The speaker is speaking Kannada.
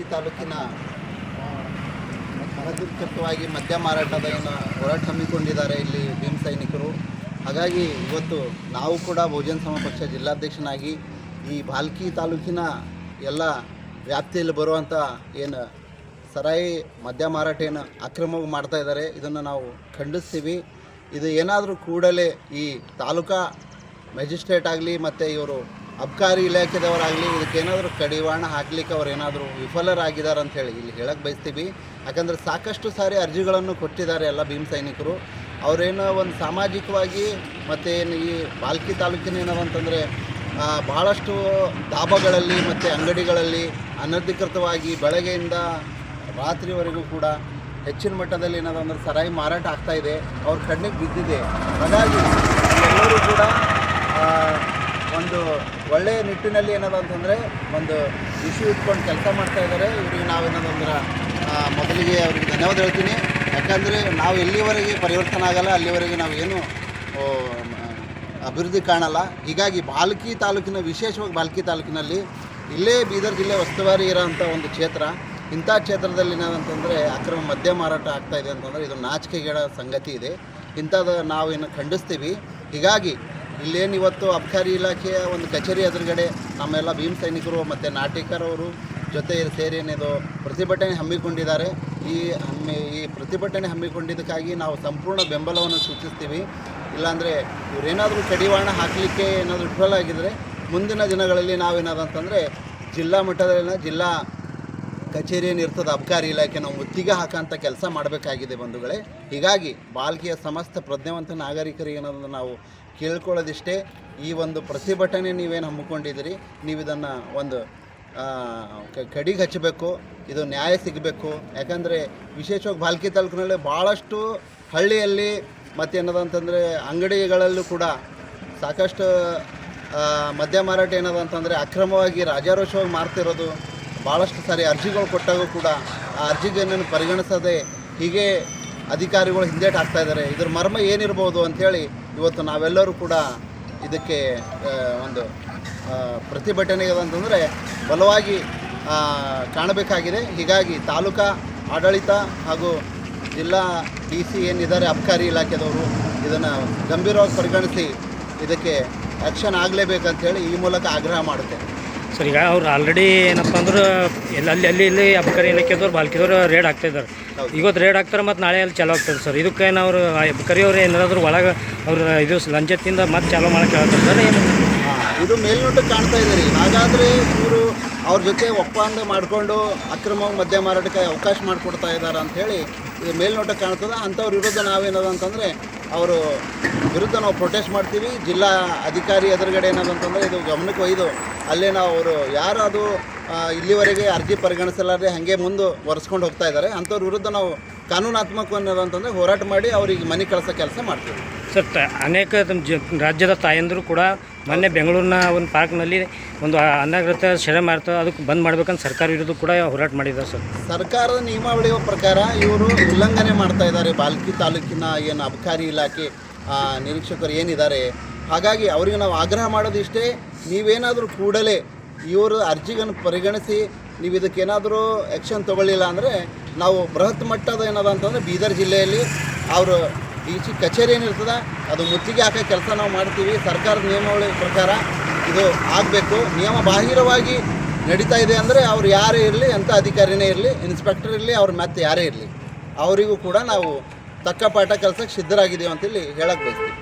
ಬಾಲ್ಕಿ ತಾಲೂಕಿನ ಅನಧಿಕೃತವಾಗಿ ಮದ್ಯ ಮಾರಾಟದ ಏನು ಹೋರಾಟ ಹಮ್ಮಿಕೊಂಡಿದ್ದಾರೆ ಇಲ್ಲಿ ಭೀಮ್ ಸೈನಿಕರು. ಹಾಗಾಗಿ ಇವತ್ತು ನಾವು ಕೂಡ ಬಹುಜನ ಸಮ ಪಕ್ಷ ಜಿಲ್ಲಾಧ್ಯಕ್ಷನಾಗಿ ಈ ಬಾಲ್ಕಿ ತಾಲೂಕಿನ ಎಲ್ಲ ವ್ಯಾಪ್ತಿಯಲ್ಲಿ ಬರುವಂಥ ಏನು ಸರಾಯಿ ಮದ್ಯ ಮಾರಾಟ ಏನು ಅಕ್ರಮವಾಗಿ ಮಾಡ್ತಾ ಇದ್ದಾರೆ. ಇದನ್ನು ನಾವು ಖಂಡಿಸ್ತೀವಿ. ಇದು ಏನಾದರೂ ಕೂಡಲೇ ಈ ತಾಲೂಕಾ ಮ್ಯಾಜಿಸ್ಟ್ರೇಟ್ ಆಗಲಿ ಮತ್ತು ಇವರು ಅಬ್ಕಾರಿ ಇಲಾಖೆದವರಾಗಲಿ ಇದಕ್ಕೇನಾದರೂ ಕಡಿವಾಣ ಹಾಕಲಿಕ್ಕೆ ಅವ್ರು ಏನಾದರೂ ವಿಫಲರಾಗಿದ್ದಾರೆ ಅಂತ ಹೇಳಿ ಇಲ್ಲಿ ಹೇಳಕ್ಕೆ ಬಯಸ್ತೀವಿ. ಯಾಕಂದರೆ ಸಾಕಷ್ಟು ಸಾರಿ ಅರ್ಜಿಗಳನ್ನು ಕೊಟ್ಟಿದ್ದಾರೆ ಎಲ್ಲ ಭೀಮ್ ಸೈನಿಕರು. ಅವರೇನೋ ಒಂದು ಸಾಮಾಜಿಕವಾಗಿ ಮತ್ತು ಏನು ಈ ಬಾಲ್ಕಿ ತಾಲೂಕಿನ ಅಂತಂದರೆ ಭಾಳಷ್ಟು ದಾಬಗಳಲ್ಲಿ ಮತ್ತು ಅಂಗಡಿಗಳಲ್ಲಿ ಅನಧಿಕೃತವಾಗಿ ಬೆಳಗ್ಗೆಯಿಂದ ರಾತ್ರಿವರೆಗೂ ಕೂಡ ಹೆಚ್ಚಿನ ಮಟ್ಟದಲ್ಲಿ ಏನದ ಅಂದರೆ ಸರಾಯಿ ಮಾರಾಟ ಆಗ್ತಾ ಇದೆ. ಅವ್ರ ಕಣ್ಣಿಗೆ ಬಿದ್ದಿದೆ. ಹಾಗಾಗಿ ಎಲ್ಲರೂ ಕೂಡ ಒಳ್ಳೆಯ ನಿಟ್ಟಿನಲ್ಲಿ ಏನದ ಅಂತಂದರೆ ಒಂದು ಇಶ್ಯೂ ಇಟ್ಕೊಂಡು ಕೆಲಸ ಮಾಡ್ತಾ ಇದ್ದಾರೆ ಇವರಿಗೆ ನಾವೇನದಂದ್ರೆ ಮೊದಲಿಗೆ ಅವ್ರಿಗೆ ಧನ್ಯವಾದ ಹೇಳ್ತೀನಿ. ಯಾಕಂದರೆ ನಾವು ಎಲ್ಲಿವರೆಗೆ ಪರಿವರ್ತನೆ ಆಗಲ್ಲ, ಅಲ್ಲಿವರೆಗೆ ನಾವು ಏನು ಅಭಿವೃದ್ಧಿ ಕಾಣಲ್ಲ. ಹೀಗಾಗಿ ಬಾಲ್ಕಿ ತಾಲೂಕಿನ, ವಿಶೇಷವಾಗಿ ಬಾಲ್ಕಿ ತಾಲೂಕಿನಲ್ಲಿ ಇಲ್ಲೇ ಬೀದರ್ ಜಿಲ್ಲೆ ಉಸ್ತುವಾರಿ ಇರೋಂಥ ಒಂದು ಕ್ಷೇತ್ರ. ಇಂಥ ಕ್ಷೇತ್ರದಲ್ಲಿ ಏನಂತಂದರೆ ಅಕ್ರಮ ಮದ್ಯ ಮಾರಾಟ ಆಗ್ತಾಯಿದೆ ಅಂತಂದರೆ ಇದು ನಾಚಿಕೆಗೇಡ ಸಂಗತಿ ಇದೆ. ಇಂಥದ್ದು ನಾವೇನು ಖಂಡಿಸ್ತೀವಿ. ಹೀಗಾಗಿ ಇಲ್ಲೇನು ಇವತ್ತು ಅಬ್ಕಾರಿ ಇಲಾಖೆಯ ಒಂದು ಕಚೇರಿ ಎದುರುಗಡೆ ನಮ್ಮೆಲ್ಲ ಭೀಮ್ ಸೈನಿಕರು ಮತ್ತು ನಾಟಿಕರವರು ಜೊತೆ ಸೇರಿ ಏನಿದು ಪ್ರತಿಭಟನೆ ಹಮ್ಮಿಕೊಂಡಿದ್ದಾರೆ. ಈ ಹಮ್ಮಿ, ಈ ಪ್ರತಿಭಟನೆ ಹಮ್ಮಿಕೊಂಡಿದ್ದಕ್ಕಾಗಿ ನಾವು ಸಂಪೂರ್ಣ ಬೆಂಬಲವನ್ನು ಸೂಚಿಸ್ತೀವಿ. ಇಲ್ಲಾಂದರೆ ಇವರೇನಾದರೂ ಕಡಿವಾಣ ಹಾಕಲಿಕ್ಕೆ ಏನಾದರೂ ವಿಫಲ ಆಗಿದರೆ ಮುಂದಿನ ದಿನಗಳಲ್ಲಿ ನಾವೇನಾದಂತಂದರೆ ಜಿಲ್ಲಾ ಮಟ್ಟದಲ್ಲಿನ ಜಿಲ್ಲಾ ಕಚೇರಿ ಏನಿರ್ತದೆ ಅಬ್ಕಾರಿ ಇಲಾಖೆ ನಾವು ಮುತ್ತಿಗೆ ಹಾಕೋಂಥ ಕೆಲಸ ಮಾಡಬೇಕಾಗಿದೆ ಬಂಧುಗಳೇ. ಹೀಗಾಗಿ ಬಾಲ್ಕಿಯ ಸಮಸ್ತ ಪ್ರಜ್ಞಾವಂತ ನಾಗರಿಕರಿಗೆ ನಾವು ಕೇಳ್ಕೊಳ್ಳೋದಿಷ್ಟೇ. ಈ ಒಂದು ಪ್ರತಿಭಟನೆ ನೀವೇನು ಹಮ್ಮಿಕೊಂಡಿದ್ದೀರಿ? ನೀವು ಇದನ್ನು ಒಂದು ಕಡಿಗೆ ಹಚ್ಚಬೇಕು, ಇದು ನ್ಯಾಯ ಸಿಗಬೇಕು. ಯಾಕಂದರೆ ವಿಶೇಷವಾಗಿ ಬಾಲ್ಕಿ ತಾಲೂಕಿನಲ್ಲಿ ಭಾಳಷ್ಟು ಹಳ್ಳಿಯಲ್ಲಿ ಮತ್ತೇನದಂತಂದರೆ ಅಂಗಡಿಗಳಲ್ಲೂ ಕೂಡ ಸಾಕಷ್ಟು ಮದ್ಯ ಮಾರಾಟ ಏನದಂತಂದರೆ ಅಕ್ರಮವಾಗಿ ರಾಜಾರೋಷವಾಗಿ ಮಾರ್ತಿರೋದು ಭಾಳಷ್ಟು ಸಾರಿ ಅರ್ಜಿಗಳು ಕೊಟ್ಟಾಗೂ ಕೂಡ ಆ ಅರ್ಜಿಗಳನ್ನು ಪರಿಗಣಿಸದೆ ಹೀಗೆ ಅಧಿಕಾರಿಗಳು ಹಿಂದೇಟು ಹಾಕ್ತಾ ಇದ್ದಾರೆ. ಇದ್ರ ಮರ್ಮ ಏನಿರ್ಬೋದು ಅಂಥೇಳಿ ಇವತ್ತು ನಾವೆಲ್ಲರೂ ಕೂಡ ಇದಕ್ಕೆ ಒಂದು ಪ್ರತಿಭಟನೆ ಅಂತಂದರೆ ಬಲವಾಗಿ ಕಾಣಬೇಕಾಗಿದೆ. ಹೀಗಾಗಿ ತಾಲೂಕಾ ಆಡಳಿತ ಹಾಗೂ ಜಿಲ್ಲಾ ಡಿ ಸಿ ಏನಿದ್ದಾರೆ, ಅಬ್ಕಾರಿ ಇಲಾಖೆದವರು ಇದನ್ನು ಗಂಭೀರವಾಗಿ ಪರಿಗಣಿಸಿ ಇದಕ್ಕೆ ಆ್ಯಕ್ಷನ್ ಆಗಲೇಬೇಕಂತೇಳಿ ಈ ಮೂಲಕ ಆಗ್ರಹ ಮಾಡುತ್ತೆ ಸರ್ ಈಗ ಅವ್ರು ಆಲ್ರೆಡಿ ಏನಪ್ಪ ಅಂದ್ರೆ ಎಲ್ಲ ಅಲ್ಲಿ ಅಲ್ಲಿ ಇಲ್ಲಿ ಅಬ್ಕಾರಿ ಇಲಾಖೆದವ್ರು ಬಾಲ್ಕಿದವ್ರು ರೇಡ್ ಆಗ್ತಾ ಇದ್ದಾರೆ. ಇವತ್ತು ರೇಡ್ ಆಗ್ತಾರೆ ಮತ್ತು ನಾಳೆ ಅಲ್ಲಿ ಚಾಲೋ ಆಗ್ತದೆ ಸರ್. ಇದಕ್ಕೆ ಅವರು ಅಬ್ಕಾರಿ ಅವ್ರು ಏನಾದ್ರು ಒಳಗೆ ಅವ್ರು ಇದು ಲಂಚದಿಂದ ಮತ್ತೆ ಚಾಲೋ ಮಾಡಕ್ಕೆ ಹೇಳ್ತಾರೆ ಏನು? ಹಾ, ಇದು ಮೇಲ್ನೋಟಕ್ಕೆ ಕಾಣ್ತಾ ಇದ್ದಾರೆ ಹಾಗಾದರೆ ಇವರು ಅವ್ರ ಜೊತೆ ಒಪ್ಪಂದ ಮಾಡಿಕೊಂಡು ಅಕ್ರಮ ಮದ್ಯ ಮಾರಾಟಕ್ಕೆ ಅವಕಾಶ ಮಾಡಿಕೊಡ್ತಾ ಇದ್ದಾರೆ ಅಂಥೇಳಿ ಇದು ಮೇಲ್ನೋಟಕ್ಕೆ ಕಾಣ್ತದೆ. ಅಂಥವ್ರ ವಿರುದ್ಧ ನಾವೇನದ ಅಂತಂದರೆ ಅವರು ವಿರುದ್ಧ ನಾವು ಪ್ರೊಟೆಸ್ಟ್ ಮಾಡ್ತೀವಿ. ಜಿಲ್ಲಾ ಅಧಿಕಾರಿ ಎದುರುಗಡೆ ಏನದಂತಂದರೆ ಇದು ಗಮನಕ್ಕೆ ಒಯ್ದು ಅಲ್ಲೇ ನಾವು ಅವರು ಯಾರು ಅದು ಇಲ್ಲಿವರೆಗೆ ಅರ್ಜಿ ಪರಿಗಣಿಸಲಾರದೆ ಹಾಗೆ ಮುಂದೆ ಒರೆಸ್ಕೊಂಡು ಹೋಗ್ತಾ ಇದ್ದಾರೆ. ಅಂಥವ್ರ ವಿರುದ್ಧ ನಾವು ಕಾನೂನಾತ್ಮಕ ಅನ್ನೋದಂತಂದರೆ ಹೋರಾಟ ಮಾಡಿ ಅವ್ರಿಗೆ ಮನೆ ಕಳಿಸೋ ಕೆಲಸ ಮಾಡ್ತೀವಿ. ಸರ್ ಅನೇಕ ರಾಜ್ಯದ ತಾಯಂದರು ಕೂಡ ಮೊನ್ನೆ ಬೆಂಗಳೂರಿನ ಒಂದು ಪಾರ್ಕ್ನಲ್ಲಿ ಒಂದು ಅನಾಗೃತ ಶರ ಮಾಡ್ತಾ ಅದಕ್ಕೆ ಬಂದ್ ಮಾಡ್ಬೇಕಂತ ಸರ್ಕಾರ ವಿರುದ್ಧ ಕೂಡ ಹೋರಾಟ ಮಾಡಿದ್ದಾರೆ ಸರ್. ಸರ್ಕಾರದ ನಿಯಮಾವಳಿಯ ಪ್ರಕಾರ ಇವರು ಉಲ್ಲಂಘನೆ ಮಾಡ್ತಾ ಇದ್ದಾರೆ. ಬಾಲ್ಕಿ ತಾಲೂಕಿನ ಏನು ಅಬಕಾರಿ ಇಲಾಖೆ ನಿರೀಕ್ಷಕರು ಏನಿದ್ದಾರೆ? ಹಾಗಾಗಿ ಅವರಿಗೆ ನಾವು ಆಗ್ರಹ ಮಾಡೋದಿಷ್ಟೇ, ನೀವೇನಾದರೂ ಕೂಡಲೇ ಇವರು ಅರ್ಜಿಗಳನ್ನು ಪರಿಗಣಿಸಿ, ನೀವು ಇದಕ್ಕೇನಾದರೂ ಆ್ಯಕ್ಷನ್ ತೊಗೊಳ್ಳಿಲ್ಲ ಅಂದರೆ ನಾವು ಬೃಹತ್ ಮಟ್ಟದ ಏನದ ಅಂತಂದರೆ ಬೀದರ್ ಜಿಲ್ಲೆಯಲ್ಲಿ ಅವರು ಡಿ ಸಿ ಕಚೇರಿ ಏನಿರ್ತದೆ ಅದು ಮುತ್ತಿಗೆ ಹಾಕೋ ಕೆಲಸ ನಾವು ಮಾಡ್ತೀವಿ. ಸರ್ಕಾರದ ನಿಯಮಾವಳಿ ಪ್ರಕಾರ ಇದು ಆಗಬೇಕು. ನಿಯಮ ಬಾಹಿರವಾಗಿ ನಡೀತಾ ಇದೆ ಅಂದರೆ ಅವ್ರು ಯಾರೇ ಇರಲಿ ಎಂಥ ಅಧಿಕಾರಿನೇ ಇರಲಿ ಇನ್ಸ್ಪೆಕ್ಟರ್ ಇರಲಿ, ಅವ್ರ ಮತ್ತೆ ಯಾರೇ ಇರಲಿ, ಅವರಿಗೂ ಕೂಡ ನಾವು ತಕ್ಕ ಪಾಠ ಕೆಲಸಕ್ಕೆ ಸಿದ್ಧರಾಗಿದ್ದೀವಿ ಅಂತೇಳಿ ಹೇಳಕ್ಕೆ ಬಯಸ್ತೀವಿ.